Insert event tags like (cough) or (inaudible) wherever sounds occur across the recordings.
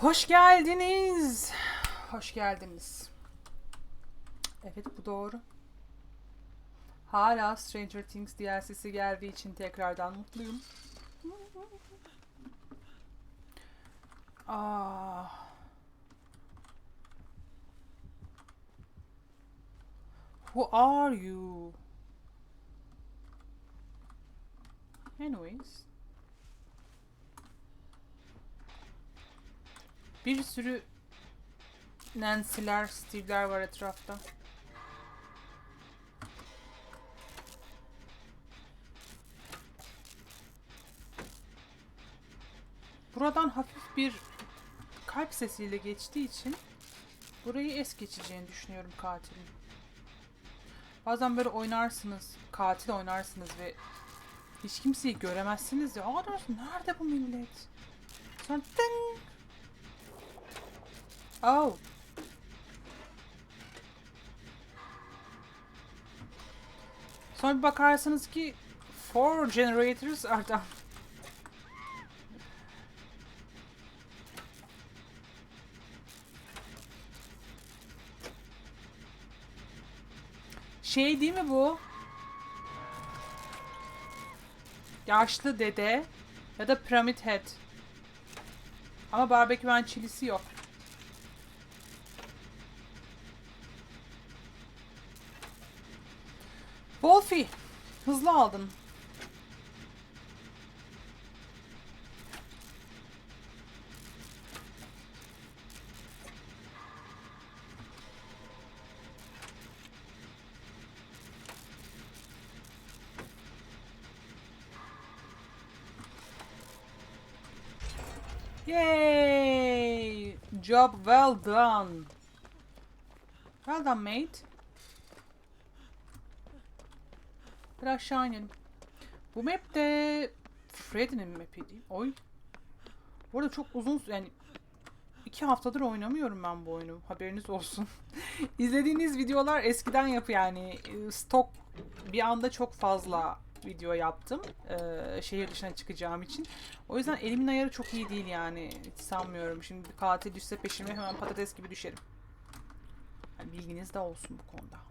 Hoş geldiniz. Hoş geldiniz. Evet bu doğru. Hala Stranger Things DLC'si geldiği için tekrardan mutluyum. Ah. Who are you? Anyways. Bir sürü Nancy'ler, Steve'ler var etrafta. Buradan hafif bir kalp sesiyle geçtiği için burayı es geçeceğini düşünüyorum katilin. Bazen böyle oynarsınız, katil oynarsınız ve hiç kimseyi göremezsiniz ya. Aa dersin, nerede bu millet? Sonra ding! Oh. Sonra bir bakarsınız ki four generators are down. Şey değil mi bu? Yaşlı dede ya da Pyramid Head. Ama barbekü and chilisi yok. Wolfie, hızlı aldın. Yay! Job well done. Well done, mate. Biraz aşağı inelim. Bu map de Freddy'nin map'i değil. Oy. Bu arada çok uzun yani iki haftadır oynamıyorum ben bu oyunu. Haberiniz olsun. (laughs) İzlediğiniz videolar eskiden yapı yani e, stok bir anda çok fazla video yaptım. Ee, şehir dışına çıkacağım için. O yüzden elimin ayarı çok iyi değil yani. Hiç sanmıyorum. Şimdi bir katil düşse peşime hemen patates gibi düşerim. Yani bilginiz de olsun bu konuda.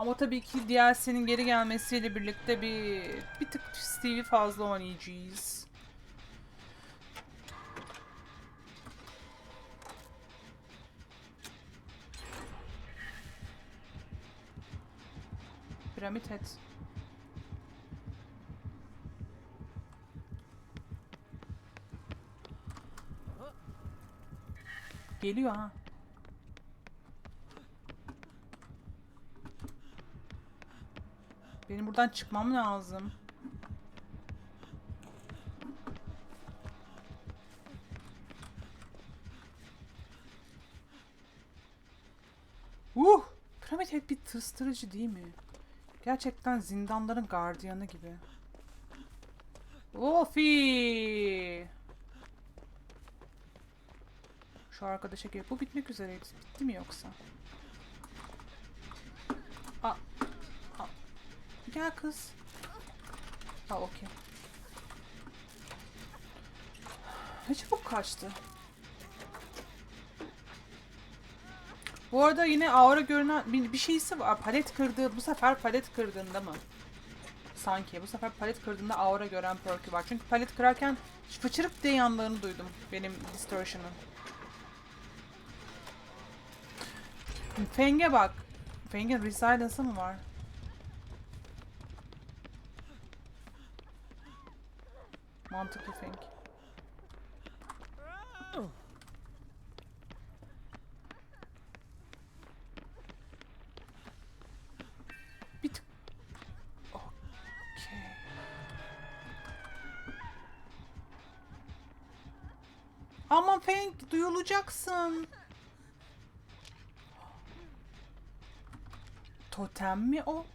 Ama tabii ki DLC'nin geri gelmesiyle birlikte bir bir tık Steve'i fazla oynayacağız. Piramit Head. Geliyor ha. Benim buradan çıkmam lazım. Uh! Pyramid Head bir tırstırıcı değil mi? Gerçekten zindanların gardiyanı gibi. Wolfie! Şu arkadaşa gel. Bu bitmek üzereydi. Bitti mi yoksa? Aa, aa. Gel kız. Ha okey. Ne çabuk kaçtı. Bu arada yine aura görünen bir, bir şeysi var. Palet kırdığı, bu sefer palet kırdığında mı? Sanki. Bu sefer palet kırdığında aura gören perk'ü var. Çünkü palet kırarken fıçırıp diye yanlarını duydum. Benim distortion'ın. Feng'e bak. Feng'in resilence'ı mı var? Mantıklı Feng. Bir tık... Okey. Aman Feng duyulacaksın. Totem mi o?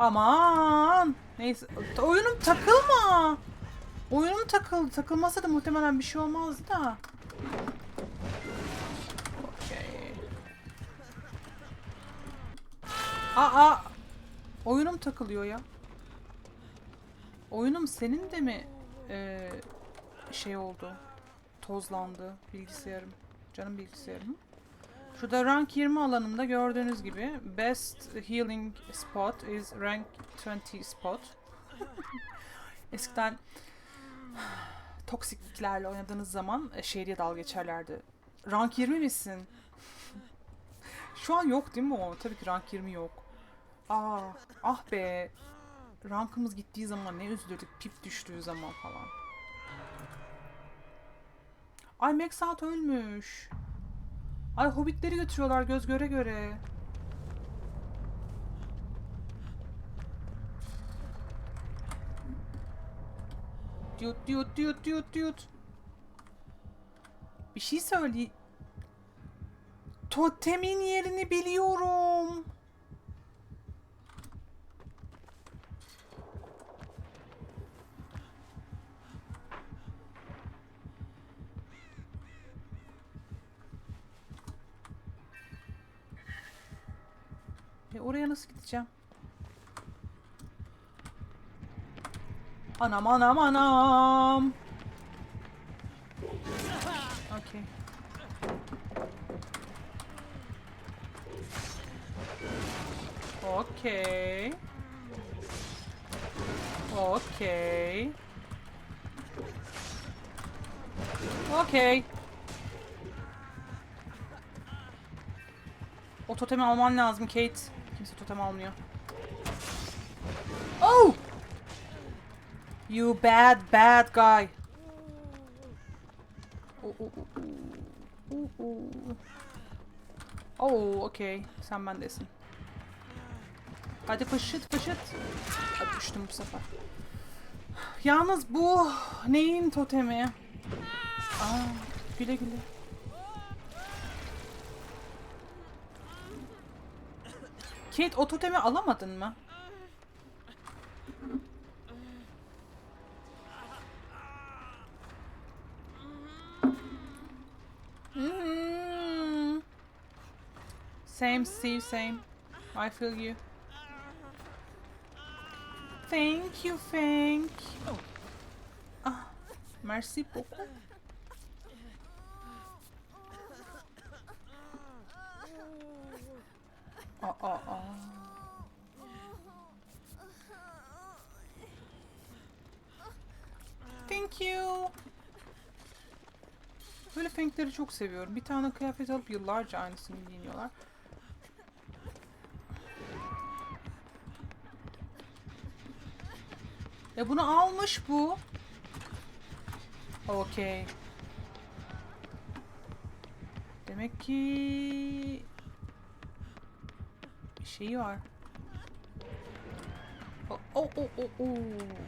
Aman. Neyse. Oyunum takılma. Oyunum takıldı. Takılmasa da muhtemelen bir şey olmazdı da. Okey. Aa! Oyunum takılıyor ya. Oyunum senin de mi eee, şey oldu? Tozlandı bilgisayarım. Canım bilgisayarım. Şurada rank 20 alanımda gördüğünüz gibi best healing spot is rank 20 spot. (laughs) Eskiden toksikliklerle oynadığınız zaman e, diye dalga geçerlerdi. Rank 20 misin? Şu an yok değil mi o? Tabii ki rank 20 yok. Aa, ah be. Rankımız gittiği zaman ne üzülürdük pip düştüğü zaman falan. Ay Max Out ölmüş. Ay hobbitleri götürüyorlar göz göre göre. Diyut diyut diyut diyut diyut. Bir şey söyle. Totemin yerini biliyorum. E oraya nasıl gideceğim? Anam anam anam. Okey. Okey. Okey. Okey. O totemi alman lazım Kate. Kimse totem almıyor. Oh! You bad bad guy. Oh, oh, oh, oh. Oh, oh. Okey. Sen bendesin. Hadi pışıt pışıt. Hadi düştüm bu sefer. Yalnız bu neyin totemi? Aa, güle güle. Kate o totemi alamadın mı? Hmm. Same Steve, same. I feel you. Thank you, thank you. Ah, merci beaucoup. Aa, aa. Thank you. Böyle fenkleri çok seviyorum. Bir tane kıyafet alıp yıllarca aynısını giyiniyorlar. Ya bunu almış bu. Okey. Demek ki şeyi var. O o o o.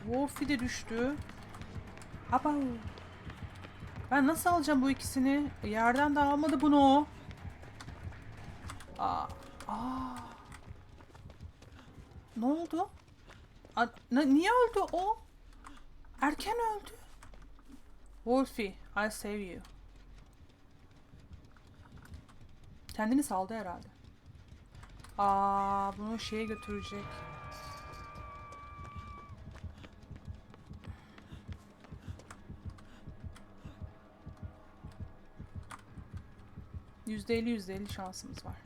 Wolfie de düştü. Aba. Ben nasıl alacağım bu ikisini? Yerden de almadı bunu. Aa. Aa. Ne oldu? A- niye öldü o? Erken öldü. Wolfie, I save you. Kendini saldı herhalde. Aa, bunu şeye götürecek. Yüzde elli yüzde elli şansımız var.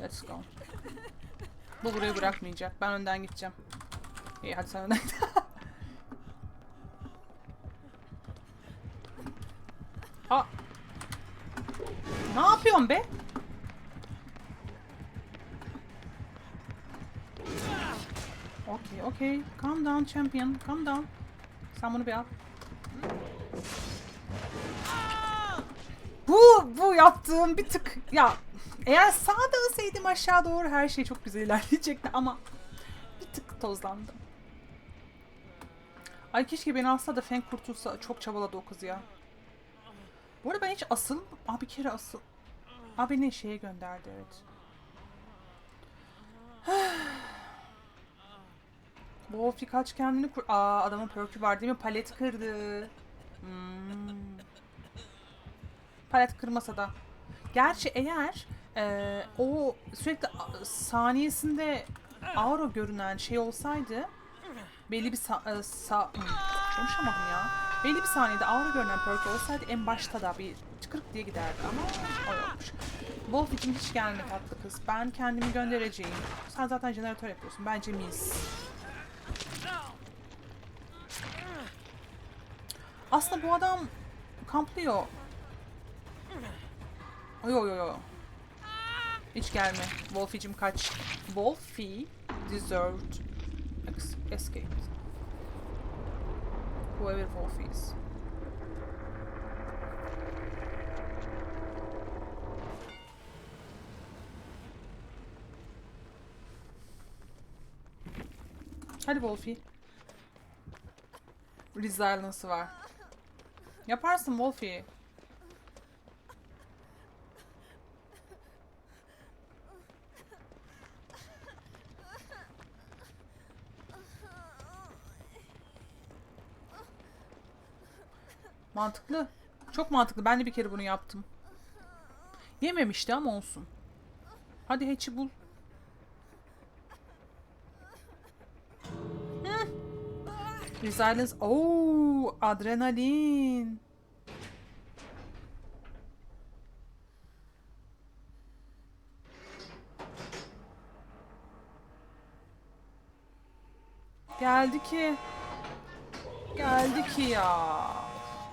Let's go. Bu burayı bırakmayacak. Ben önden gideceğim. İyi hadi sen önden (laughs) git. Aa. Ne yapıyorsun be? Okey, okey. Calm down champion. Calm down. Sen bunu bir al. Bu, bu yaptığım bir tık ya eğer sağa dönseydim aşağı doğru her şey çok güzel ilerleyecekti ama bir tık tozlandım. Ay keşke beni alsa da Feng kurtulsa. Çok çabaladı o kız ya. Bu arada ben hiç asıl... Aa bir kere asıl... Aa beni şeye gönderdi evet. (sighs) Wolfie kaç kendini kur... Aa adamın perkü var değil mi? Palet kırdı. Hmm. Palet kırmasa da. Gerçi eğer e, o sürekli saniyesinde aura görünen şey olsaydı belli bir sa- e, sa- konuşamadım ya. Belli bir saniyede aura görünen perk olsaydı en başta da bir çıkırık diye giderdi ama o yokmuş. Wolf için hiç gelmedi tatlı kız. Ben kendimi göndereceğim. Sen zaten jeneratör yapıyorsun. Bence mis. Aslında bu adam kamplıyor. Yo yo yo. Hiç gelme. Wolfie'cim kaç. Wolfie deserved escape. Whoever Wolfie is. Hadi Wolfie. Resilience'ı var. Yaparsın Wolfie. Mantıklı. Çok mantıklı. Ben de bir kere bunu yaptım. Yememişti ama olsun. Hadi Hatch'i bul. Resilience. Oo, adrenalin. Geldi ki. Geldi ki ya.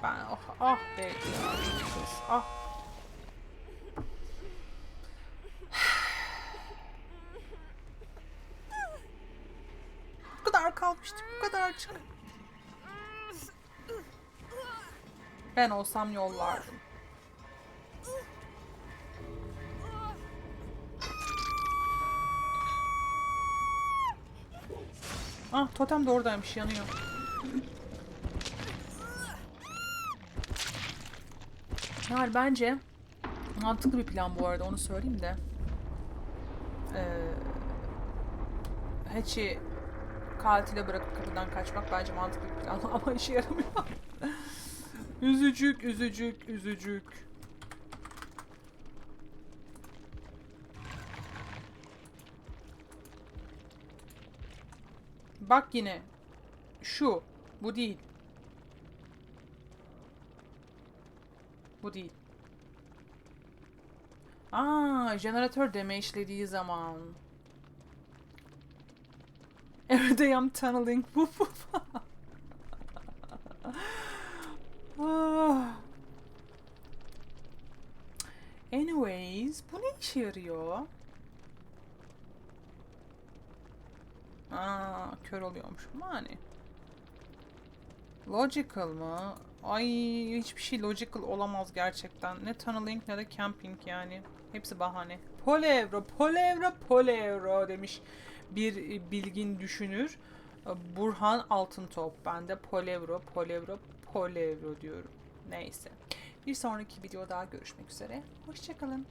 Ben oh, ah be Ah. (sighs) Bu kadar kalmıştı. Bu kadarcık. Ben olsam yollardım. Ah totem de oradaymış yanıyor. Yani bence mantıklı bir plan bu arada onu söyleyeyim de. Ee, Hatch'i katile bırakıp kapıdan kaçmak bence mantıklı bir plan (laughs) ama işe yaramıyor. Üzücük, üzücük, üzücük. Bak yine. Şu. Bu değil. Bu değil. Aa, jeneratör deme işlediği zaman. Evet, I am tunneling. (laughs) Woof woof. Ah. Anyways, bu ne işe yarıyor? Aa, kör oluyormuş. Yani. Logical mı? Ay hiçbir şey logical olamaz gerçekten. Ne tunneling ne de camping yani. Hepsi bahane. Polevro, polevro, polevro demiş bir bilgin düşünür. Burhan Altıntop. Ben de polevro, polevro, polevro diyorum. Neyse. Bir sonraki videoda görüşmek üzere. Hoşçakalın.